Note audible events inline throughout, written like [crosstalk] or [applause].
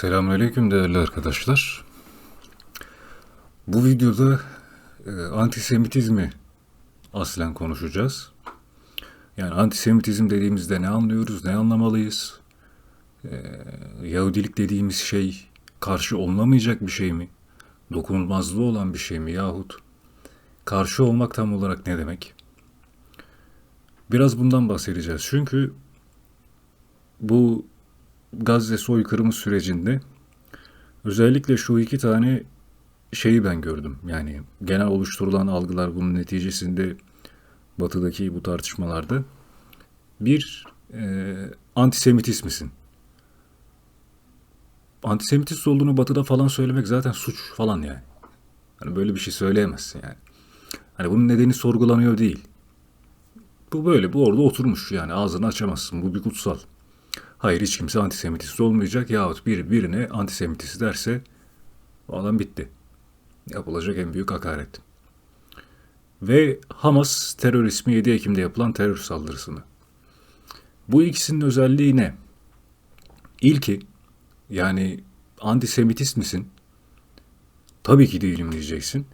Selamünaleyküm değerli arkadaşlar. Bu videoda e, antisemitizmi aslen konuşacağız. Yani antisemitizm dediğimizde ne anlıyoruz, ne anlamalıyız? E, Yahudilik dediğimiz şey karşı olunamayacak bir şey mi? Dokunulmazlığı olan bir şey mi yahut karşı olmak tam olarak ne demek? Biraz bundan bahsedeceğiz. Çünkü bu Gazze soykırımı sürecinde özellikle şu iki tane şeyi ben gördüm. Yani genel oluşturulan algılar bunun neticesinde batıdaki bu tartışmalarda. Bir, e, antisemitist misin? Antisemitist olduğunu batıda falan söylemek zaten suç falan yani. Hani böyle bir şey söyleyemezsin yani. Hani bunun nedeni sorgulanıyor değil. Bu böyle, bu orada oturmuş yani ağzını açamazsın. Bu bir kutsal. Hayır hiç kimse antisemitist olmayacak yahut biri birine antisemitist derse o adam bitti. Yapılacak en büyük hakaret. Ve Hamas terörismi 7 Ekim'de yapılan terör saldırısını. Bu ikisinin özelliği ne? İlki yani antisemitist misin? Tabii ki değilim diyeceksin.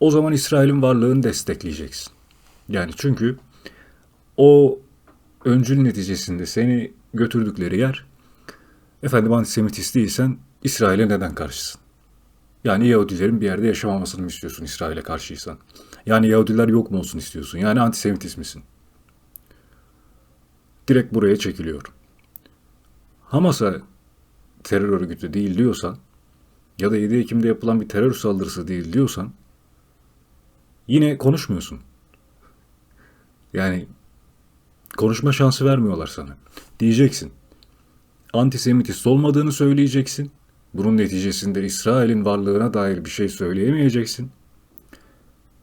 O zaman İsrail'in varlığını destekleyeceksin. Yani çünkü o öncül neticesinde seni götürdükleri yer efendim antisemitist değilsen İsrail'e neden karşısın? Yani Yahudilerin bir yerde yaşamamasını mı istiyorsun İsrail'e karşıysan? Yani Yahudiler yok mu olsun istiyorsun? Yani antisemitist misin? Direkt buraya çekiliyor. Hamas'a terör örgütü değil diyorsan ya da 7 Ekim'de yapılan bir terör saldırısı değil diyorsan yine konuşmuyorsun. Yani konuşma şansı vermiyorlar sana. Diyeceksin. Antisemitist olmadığını söyleyeceksin. Bunun neticesinde İsrail'in varlığına dair bir şey söyleyemeyeceksin.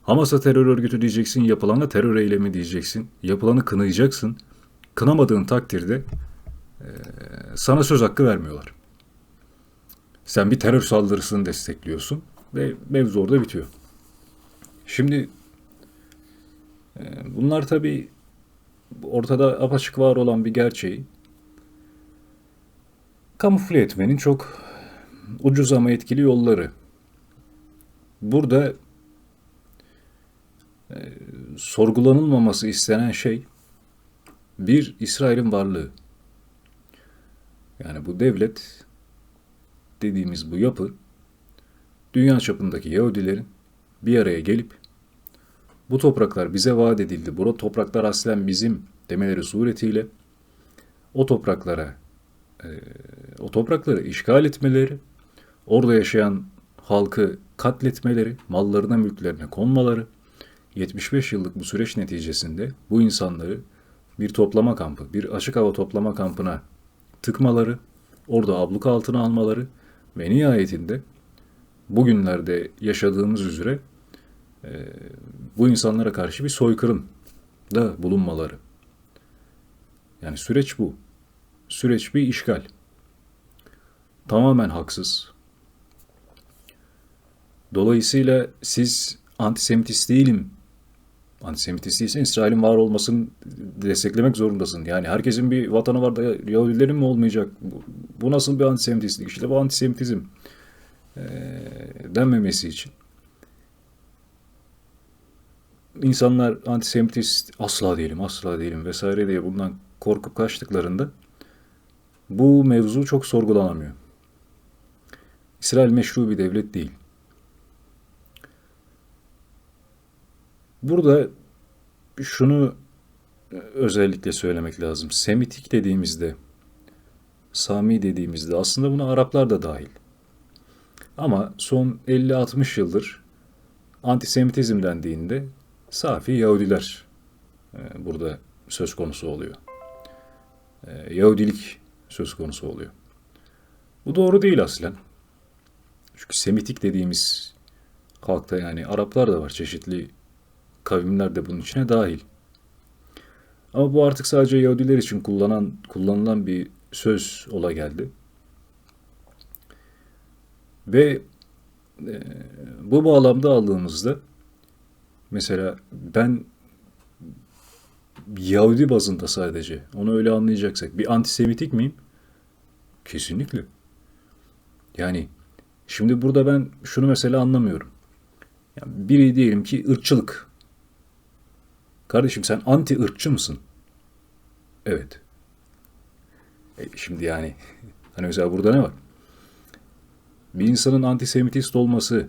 Hamas'a terör örgütü diyeceksin, yapılana terör eylemi diyeceksin. Yapılanı kınayacaksın. Kınamadığın takdirde e, sana söz hakkı vermiyorlar. Sen bir terör saldırısını destekliyorsun ve mevzu orada bitiyor. Şimdi e, bunlar tabii ortada apaçık var olan bir gerçeği kamufle etmenin çok ucuz ama etkili yolları. Burada e, sorgulanılmaması istenen şey bir İsrail'in varlığı. Yani bu devlet dediğimiz bu yapı dünya çapındaki Yahudilerin bir araya gelip bu topraklar bize vaat edildi. Bu topraklar aslen bizim demeleri suretiyle o topraklara e, o toprakları işgal etmeleri, orada yaşayan halkı katletmeleri, mallarına mülklerine konmaları, 75 yıllık bu süreç neticesinde bu insanları bir toplama kampı, bir açık hava toplama kampına tıkmaları, orada abluka altına almaları ve nihayetinde bugünlerde yaşadığımız üzere e, bu insanlara karşı bir soykırım da bulunmaları. Yani süreç bu. Süreç bir işgal. Tamamen haksız. Dolayısıyla siz antisemitist değilim. Antisemitist değilsen İsrail'in var olmasını desteklemek zorundasın. Yani herkesin bir vatanı var da Yahudilerin mi olmayacak? Bu, nasıl bir antisemitistlik? İşte bu antisemitizm e, denmemesi için insanlar antisemitist asla değilim, asla değilim vesaire diye bundan korkup kaçtıklarında bu mevzu çok sorgulanamıyor. İsrail meşru bir devlet değil. Burada şunu özellikle söylemek lazım. Semitik dediğimizde, Sami dediğimizde aslında buna Araplar da dahil. Ama son 50-60 yıldır antisemitizm dendiğinde safi Yahudiler e, burada söz konusu oluyor. E, Yahudilik söz konusu oluyor. Bu doğru değil aslen. Çünkü Semitik dediğimiz halkta yani Araplar da var. Çeşitli kavimler de bunun içine dahil. Ama bu artık sadece Yahudiler için kullanan, kullanılan bir söz ola geldi. Ve e, bu bağlamda aldığımızda Mesela ben Yahudi bazında sadece onu öyle anlayacaksak bir antisemitik miyim? Kesinlikle. Yani şimdi burada ben şunu mesela anlamıyorum. Yani biri diyelim ki ırkçılık. Kardeşim sen anti ırkçı mısın? Evet. E şimdi yani [laughs] hani mesela burada ne var? Bir insanın antisemitist olması,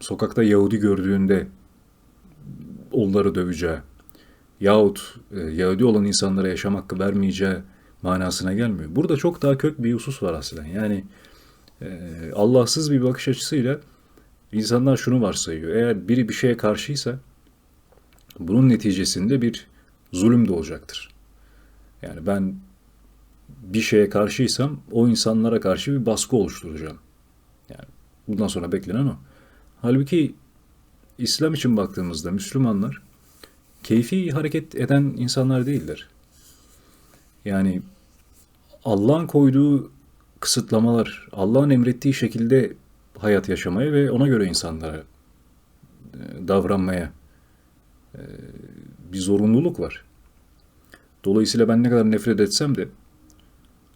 sokakta Yahudi gördüğünde onları döveceği yahut e, Yahudi olan insanlara yaşam hakkı vermeyeceği manasına gelmiyor. Burada çok daha kök bir husus var aslında. Yani e, Allahsız bir bakış açısıyla insanlar şunu varsayıyor. Eğer biri bir şeye karşıysa bunun neticesinde bir zulüm de olacaktır. Yani ben bir şeye karşıysam o insanlara karşı bir baskı oluşturacağım. Yani bundan sonra beklenen o. Halbuki İslam için baktığımızda Müslümanlar keyfi hareket eden insanlar değiller. Yani Allah'ın koyduğu kısıtlamalar, Allah'ın emrettiği şekilde hayat yaşamaya ve ona göre insanlara e, davranmaya e, bir zorunluluk var. Dolayısıyla ben ne kadar nefret etsem de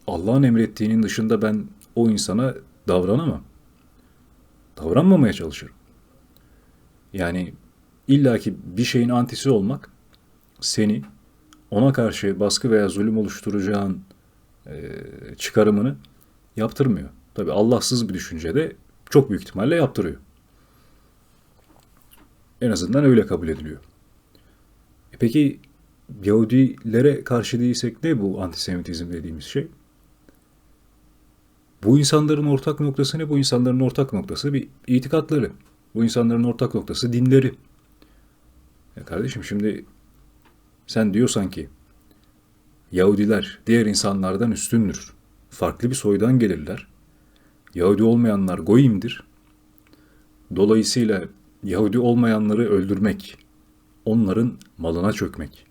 Allah'ın emrettiğinin dışında ben o insana davranamam. Davranmamaya çalışırım. Yani illaki bir şeyin antisi olmak seni ona karşı baskı veya zulüm oluşturacağın e, çıkarımını yaptırmıyor. Tabi Allahsız bir düşünce de çok büyük ihtimalle yaptırıyor. En azından öyle kabul ediliyor. E peki Yahudilere karşı değilsek ne bu antisemitizm dediğimiz şey? Bu insanların ortak noktası ne? Bu insanların ortak noktası bir itikatları. Bu insanların ortak noktası dinleri. Ya kardeşim şimdi sen diyorsan ki Yahudiler diğer insanlardan üstündür. Farklı bir soydan gelirler. Yahudi olmayanlar goyimdir. Dolayısıyla Yahudi olmayanları öldürmek, onların malına çökmek.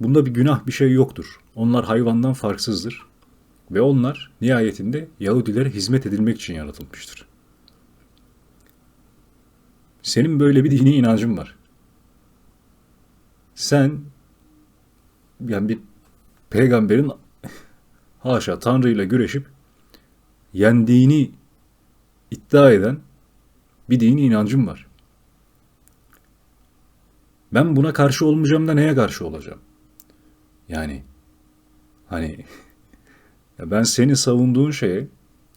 Bunda bir günah bir şey yoktur. Onlar hayvandan farksızdır. Ve onlar nihayetinde Yahudilere hizmet edilmek için yaratılmıştır. Senin böyle bir dini inancın var. Sen yani bir peygamberin [laughs] haşa Tanrı ile güreşip yendiğini iddia eden bir dini inancım var. Ben buna karşı olmayacağım da neye karşı olacağım? Yani hani [laughs] ya ben senin savunduğun şeye,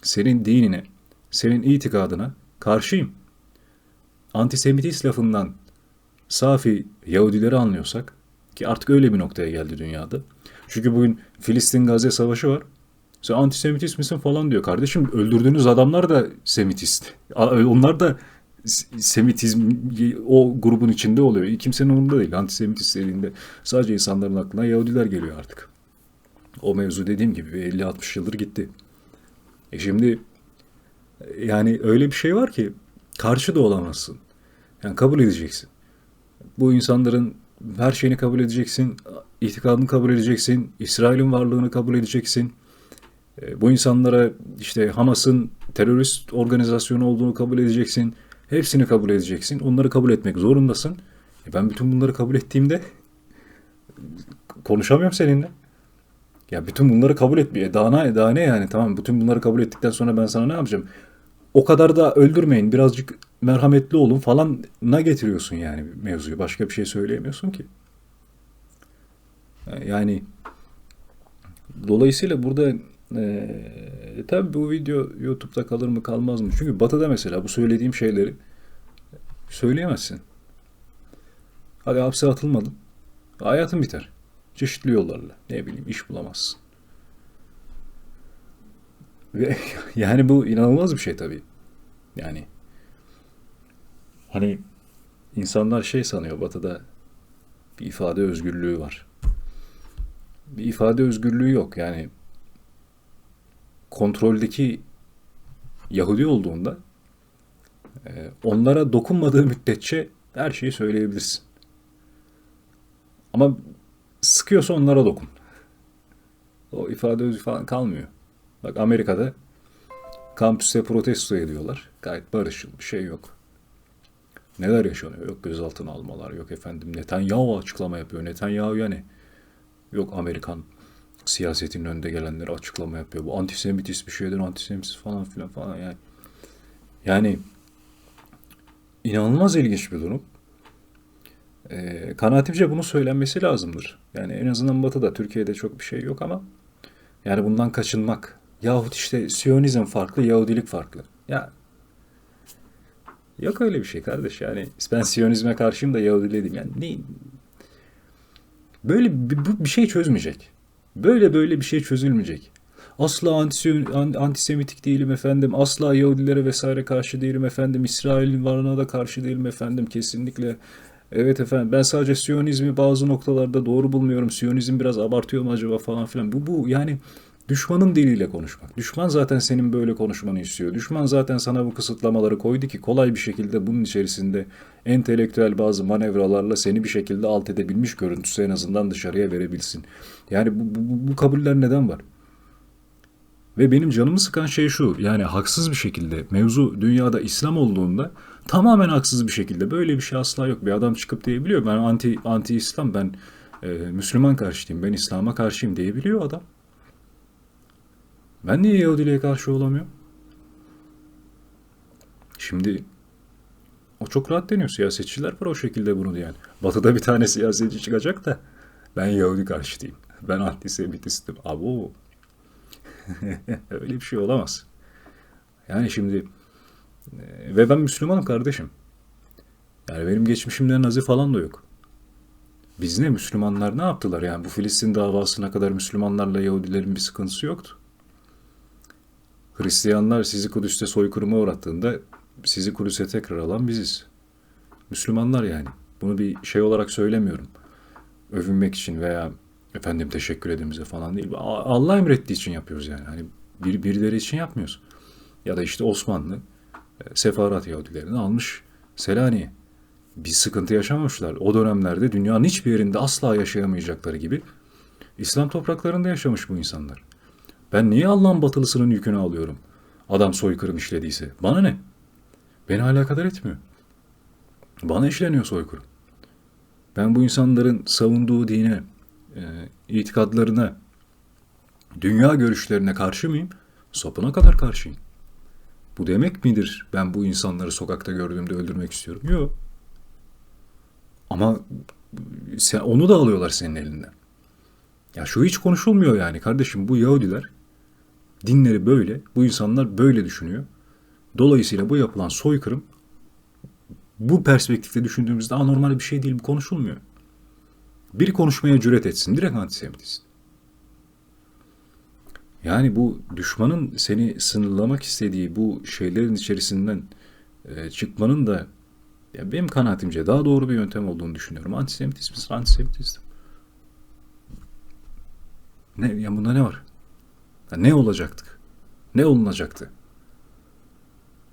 senin dinine, senin itikadına karşıyım. Antisemitist lafından safi Yahudileri anlıyorsak ki artık öyle bir noktaya geldi dünyada. Çünkü bugün Filistin-Gazze savaşı var. Sen antisemitist misin falan diyor. Kardeşim öldürdüğünüz adamlar da semitist. Onlar da semitizm o grubun içinde oluyor. Kimsenin umurunda değil. Antisemitist dediğinde sadece insanların aklına Yahudiler geliyor artık. O mevzu dediğim gibi 50-60 yıldır gitti. E şimdi yani öyle bir şey var ki karşı da olamazsın. Yani kabul edeceksin. Bu insanların her şeyini kabul edeceksin. itikadını kabul edeceksin. İsrail'in varlığını kabul edeceksin. E, bu insanlara işte Hamas'ın terörist organizasyonu olduğunu kabul edeceksin. Hepsini kabul edeceksin. Onları kabul etmek zorundasın. E ben bütün bunları kabul ettiğimde konuşamıyorum seninle. Ya bütün bunları kabul etmiyor. Daha ne, daha ne yani tamam bütün bunları kabul ettikten sonra ben sana ne yapacağım? O kadar da öldürmeyin birazcık merhametli olun falan ne getiriyorsun yani mevzuyu. Başka bir şey söyleyemiyorsun ki. Yani dolayısıyla burada e, tabii bu video YouTube'da kalır mı kalmaz mı? Çünkü Batı'da mesela bu söylediğim şeyleri söyleyemezsin. Hadi hapse atılmadın. Hayatın biter. Çeşitli yollarla. Ne bileyim iş bulamazsın. Ve [laughs] yani bu inanılmaz bir şey tabii. Yani hani insanlar şey sanıyor batıda bir ifade özgürlüğü var. Bir ifade özgürlüğü yok. Yani kontroldeki Yahudi olduğunda e, onlara dokunmadığı müddetçe her şeyi söyleyebilirsin. Ama sıkıyorsa onlara dokun. O ifade özü falan kalmıyor. Bak Amerika'da kampüste protesto ediyorlar. Gayet barışçıl bir şey yok. Neler yaşanıyor? Yok gözaltına almalar, yok efendim Netanyahu açıklama yapıyor. Netanyahu yani yok Amerikan siyasetin önde gelenleri açıklama yapıyor. Bu antisemitist bir şeydir, antisemitist falan filan falan yani. Yani inanılmaz ilginç bir durum. E, kanaatimce bunu söylenmesi lazımdır. Yani en azından Batı'da, Türkiye'de çok bir şey yok ama yani bundan kaçınmak. Yahut işte Siyonizm farklı, Yahudilik farklı. Ya yok öyle bir şey kardeş. Yani ben Siyonizme karşıyım da Yahudiliğe değilim. Yani ne, böyle bu bir şey çözmeyecek. Böyle böyle bir şey çözülmeyecek. Asla antisemitik değilim efendim. Asla Yahudilere vesaire karşı değilim efendim. İsrail'in varlığına da karşı değilim efendim. Kesinlikle Evet efendim ben sadece Siyonizmi bazı noktalarda doğru bulmuyorum. Siyonizm biraz abartıyor mu acaba falan filan. Bu, bu yani düşmanın diliyle konuşmak. Düşman zaten senin böyle konuşmanı istiyor. Düşman zaten sana bu kısıtlamaları koydu ki kolay bir şekilde bunun içerisinde entelektüel bazı manevralarla seni bir şekilde alt edebilmiş görüntüsü en azından dışarıya verebilsin. Yani bu, bu, bu kabuller neden var? Ve benim canımı sıkan şey şu. Yani haksız bir şekilde mevzu dünyada İslam olduğunda tamamen haksız bir şekilde böyle bir şey asla yok. Bir adam çıkıp diyebiliyor ben anti anti İslam ben e, Müslüman karşıyım ben İslam'a karşıyım diyebiliyor adam. Ben niye Yahudiliğe karşı olamıyorum? Şimdi o çok rahat deniyor. Siyasetçiler var o şekilde bunu diyen. Batı'da bir tane siyasetçi çıkacak da ben Yahudi karşıtıyım. Ben antisemitistim. Abo. [laughs] Öyle bir şey olamaz. Yani şimdi e, ve ben Müslümanım kardeşim. Yani benim geçmişimde Nazi falan da yok. Biz ne Müslümanlar ne yaptılar yani bu Filistin davasına kadar Müslümanlarla Yahudilerin bir sıkıntısı yoktu. Hristiyanlar sizi Kudüs'te soykırıma uğrattığında sizi Kudüs'e tekrar alan biziz. Müslümanlar yani. Bunu bir şey olarak söylemiyorum. Övünmek için veya efendim teşekkür edimize falan değil. Allah emrettiği için yapıyoruz yani. Hani bir, birileri için yapmıyoruz. Ya da işte Osmanlı e, sefarat Yahudilerini almış Selanik'e. Bir sıkıntı yaşamamışlar. O dönemlerde dünyanın hiçbir yerinde asla yaşayamayacakları gibi İslam topraklarında yaşamış bu insanlar. Ben niye Allah'ın batılısının yükünü alıyorum? Adam soykırım işlediyse. Bana ne? Beni alakadar etmiyor. Bana işleniyor soykırım. Ben bu insanların savunduğu dine, e, itikadlarına, dünya görüşlerine karşı mıyım? Sapına kadar karşıyım. Bu demek midir ben bu insanları sokakta gördüğümde öldürmek istiyorum? Yok. Ama sen, onu da alıyorlar senin elinden. Ya şu hiç konuşulmuyor yani kardeşim bu Yahudiler dinleri böyle, bu insanlar böyle düşünüyor. Dolayısıyla bu yapılan soykırım bu perspektifte düşündüğümüzde anormal bir şey değil, bu konuşulmuyor. Biri konuşmaya cüret etsin, direkt antisemitist. Yani bu düşmanın seni sınırlamak istediği bu şeylerin içerisinden e, çıkmanın da ya benim kanaatimce daha doğru bir yöntem olduğunu düşünüyorum. Antisemitizm, antisemitizm. Ne, ya bunda ne var? Ne olacaktık? Ne olunacaktı?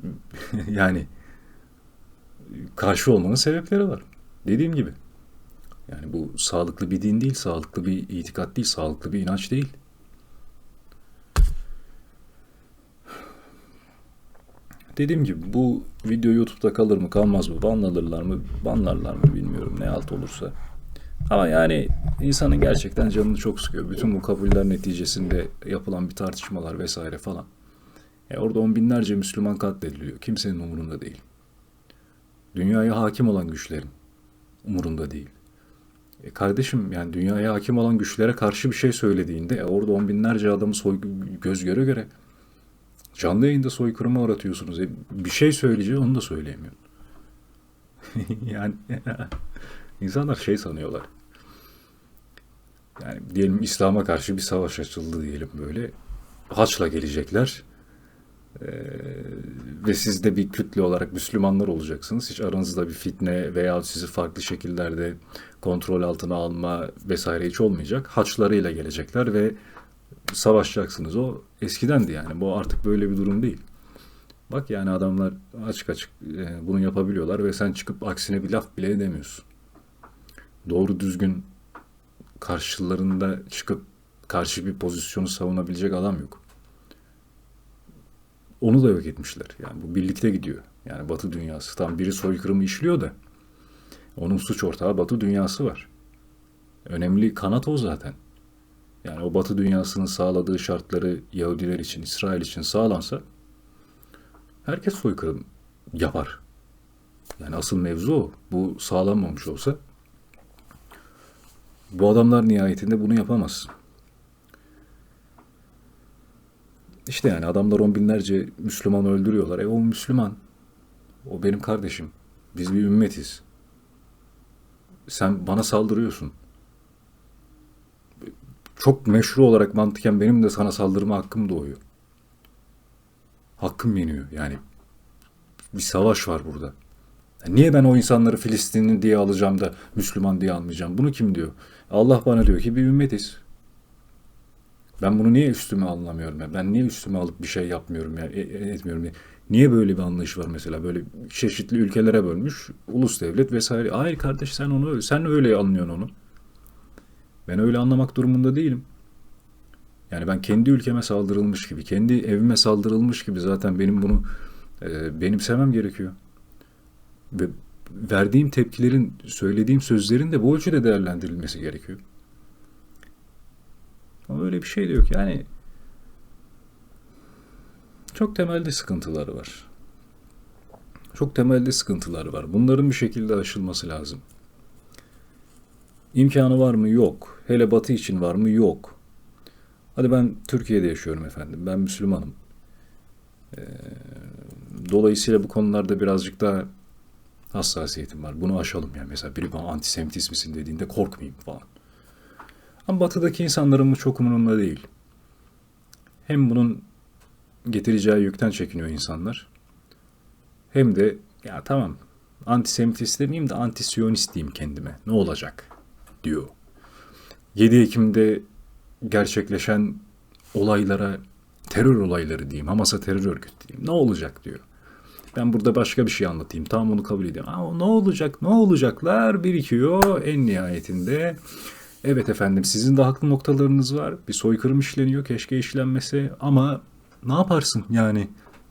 [laughs] yani karşı olmanın sebepleri var. Dediğim gibi. Yani bu sağlıklı bir din değil, sağlıklı bir itikat değil, sağlıklı bir inanç değil. Dediğim gibi bu video YouTube'da kalır mı kalmaz mı banlanırlar mı banlarlar mı bilmiyorum ne alt olursa. Ama yani insanın gerçekten canını çok sıkıyor. Bütün bu kabuller neticesinde yapılan bir tartışmalar vesaire falan. E orada on binlerce Müslüman katlediliyor. Kimsenin umurunda değil. Dünyaya hakim olan güçlerin umurunda değil. E kardeşim yani dünyaya hakim olan güçlere karşı bir şey söylediğinde e orada on binlerce adamı soy, göz göre göre canlı yayında soykırıma uğratıyorsunuz. E bir şey söyleyeceği onu da söyleyemiyor. [laughs] yani insanlar şey sanıyorlar. Yani diyelim İslam'a karşı bir savaş açıldı diyelim böyle. Haçla gelecekler. Ee, ve siz de bir kütle olarak Müslümanlar olacaksınız. Hiç aranızda bir fitne veya sizi farklı şekillerde kontrol altına alma vesaire hiç olmayacak. Haçlarıyla gelecekler ve savaşacaksınız. O eskidendi yani. Bu artık böyle bir durum değil. Bak yani adamlar açık açık e, bunu yapabiliyorlar ve sen çıkıp aksine bir laf bile edemiyorsun. Doğru düzgün karşılarında çıkıp karşı bir pozisyonu savunabilecek adam yok. Onu da yok etmişler. Yani bu birlikte gidiyor. Yani Batı dünyası. Tam biri soykırımı işliyor da onun suç ortağı Batı dünyası var. Önemli kanat o zaten. yani o Batı dünyasının sağladığı şartları Yahudiler için, İsrail için sağlansa herkes soykırım yapar. Yani asıl mevzu o. Bu sağlanmamış olsa bu adamlar nihayetinde bunu yapamaz. İşte yani adamlar on binlerce Müslüman öldürüyorlar. E o Müslüman. O benim kardeşim. Biz bir ümmetiz. Sen bana saldırıyorsun. Çok meşru olarak mantıken benim de sana saldırma hakkım doğuyor. Hakkım yeniyor. Yani bir savaş var burada. Niye ben o insanları Filistinli diye alacağım da Müslüman diye almayacağım? Bunu kim diyor? Allah bana diyor ki bir ümmetiz. Ben bunu niye üstüme anlamıyorum ya? Ben niye üstüme alıp bir şey yapmıyorum ya, e- e- etmiyorum ya? Niye böyle bir anlayış var mesela? Böyle çeşitli ülkelere bölmüş, ulus devlet vesaire. Hayır kardeş sen onu öyle, sen öyle anlıyorsun onu. Ben öyle anlamak durumunda değilim. Yani ben kendi ülkeme saldırılmış gibi, kendi evime saldırılmış gibi zaten benim bunu e, benimsemem gerekiyor. Ve verdiğim tepkilerin, söylediğim sözlerin de bu ölçüde değerlendirilmesi gerekiyor. Ama öyle bir şey de yok. Yani çok temelde sıkıntıları var. Çok temelde sıkıntıları var. Bunların bir şekilde aşılması lazım. İmkanı var mı? Yok. Hele Batı için var mı? Yok. Hadi ben Türkiye'de yaşıyorum efendim. Ben Müslümanım. Ee, dolayısıyla bu konularda birazcık daha hassasiyetim var. Bunu aşalım yani. Mesela biri bana antisemitist misin dediğinde korkmayayım falan. Ama batıdaki insanların bu çok umurumda değil. Hem bunun getireceği yükten çekiniyor insanlar. Hem de ya tamam antisemitist demeyeyim de antisiyonist diyeyim kendime. Ne olacak diyor. 7 Ekim'de gerçekleşen olaylara terör olayları diyeyim. Hamas'a terör örgütü diyeyim. Ne olacak diyor. Ben burada başka bir şey anlatayım. Tamam onu kabul ediyorum. Ama ne olacak? Ne olacaklar birikiyor en nihayetinde. Evet efendim sizin de haklı noktalarınız var. Bir soykırım işleniyor. Keşke işlenmese ama ne yaparsın yani?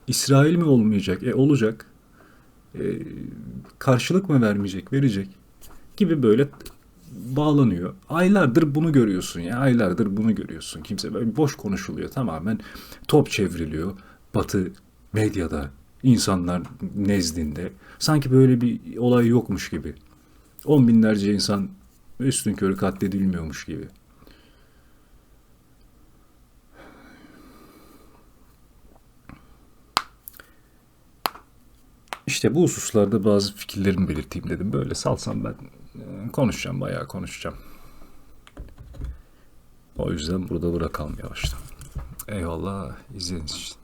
İsrail mi olmayacak? E olacak. E, karşılık mı vermeyecek? Verecek. Gibi böyle bağlanıyor. Aylardır bunu görüyorsun ya. Aylardır bunu görüyorsun. Kimse böyle boş konuşuluyor. Tamamen top çevriliyor. Batı medyada, insanlar nezdinde. Sanki böyle bir olay yokmuş gibi. On binlerce insan üstün körü katledilmiyormuş gibi. İşte bu hususlarda bazı fikirlerimi belirteyim dedim. Böyle salsam ben e, konuşacağım, bayağı konuşacağım. O yüzden burada bırakalım yavaştan. Eyvallah izlediğiniz için.